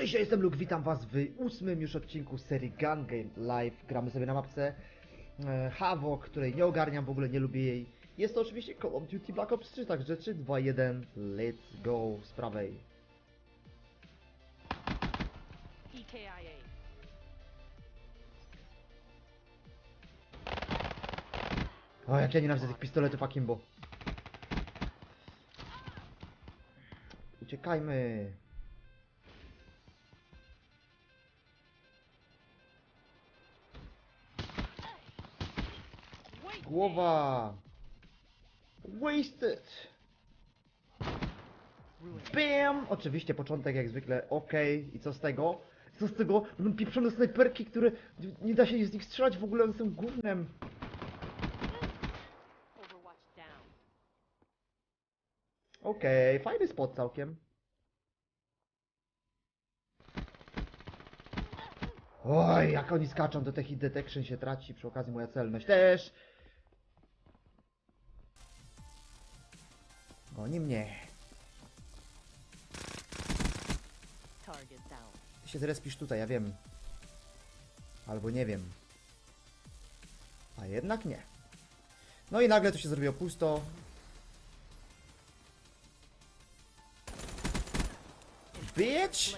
Cześć, ja jestem Luke, witam was w ósmym już odcinku serii Gun Game Live. Gramy sobie na mapce e, Havoc, której nie ogarniam, w ogóle nie lubię jej. Jest to oczywiście Call of Duty Black Ops 3, także 3, 2, 1, let's go z prawej. EKIA. O, jak ja nienawidzę tych pistoletów Akimbo. Uciekajmy. Głowa. Wasted. Bam! Oczywiście początek jak zwykle ok. I co z tego? Co z tego? Będą pieprzone snajperki, które nie da się z nich strzelać w ogóle, one są gównem. Okej, fajny spot całkiem. Oj, jak oni skaczą, te hit detection się traci, przy okazji moja celność też. Goni mnie. Ty się zrespisz tutaj, ja wiem. Albo nie wiem. A jednak nie. No i nagle tu się zrobiło pusto. Bitch!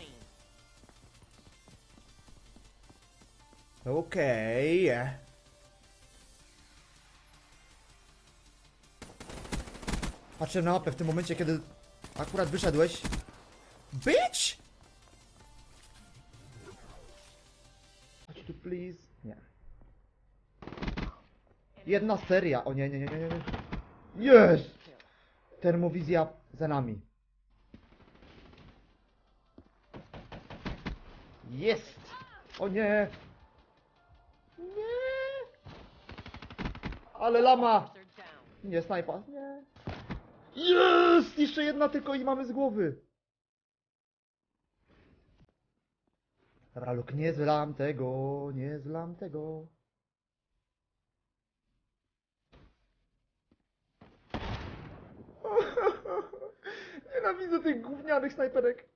Okej. Patrzę na mapę w tym momencie, kiedy akurat wyszedłeś. Bitch! Chodź tu, please. Nie. Jedna seria. O nie, nie, nie, nie, nie. Jest! Termowizja za nami. Jest! O nie! Nie! Ale lama! Nie, snajpa. Nie. Jest! Jeszcze jedna tylko i mamy z głowy. Dobra, Luke, nie zlam tego, nie zlam tego. Nienawidzę tych gównianych snajperek.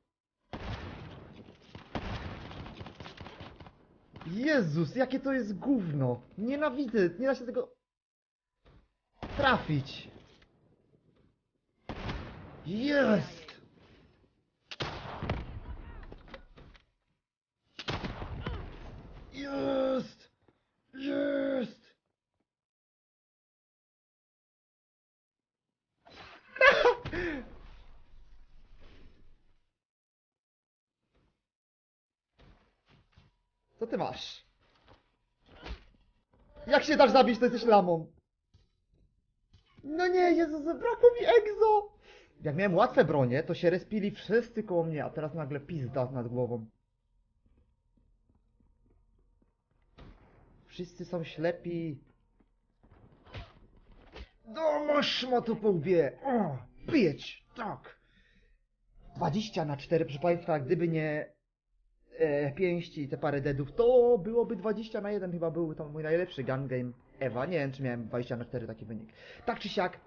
Jezus, jakie to jest gówno. Nienawidzę, nie da się tego trafić. Jest! Jest! Jest! Co ty masz? Jak się dasz zabić, to jesteś lamą. No nie, Jezus, zabrakło mi egzo! Jak miałem łatwe bronie, to się respili wszyscy koło mnie, a teraz nagle pizda nad głową. Wszyscy są ślepi. No, masz ma to po łbie. O, pieć, tak. 20 na 4, proszę Państwa, gdyby nie e, pięści i te parę deadów, to byłoby 20 na 1, chyba był to mój najlepszy gun game Ewa. Nie wiem, czy miałem 20 na 4 taki wynik. Tak czy siak,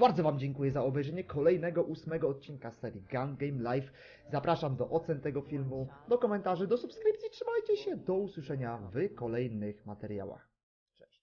bardzo Wam dziękuję za obejrzenie kolejnego ósmego odcinka serii Gun Game Live. Zapraszam do ocen tego filmu, do komentarzy, do subskrypcji. Trzymajcie się, do usłyszenia w kolejnych materiałach. Cześć.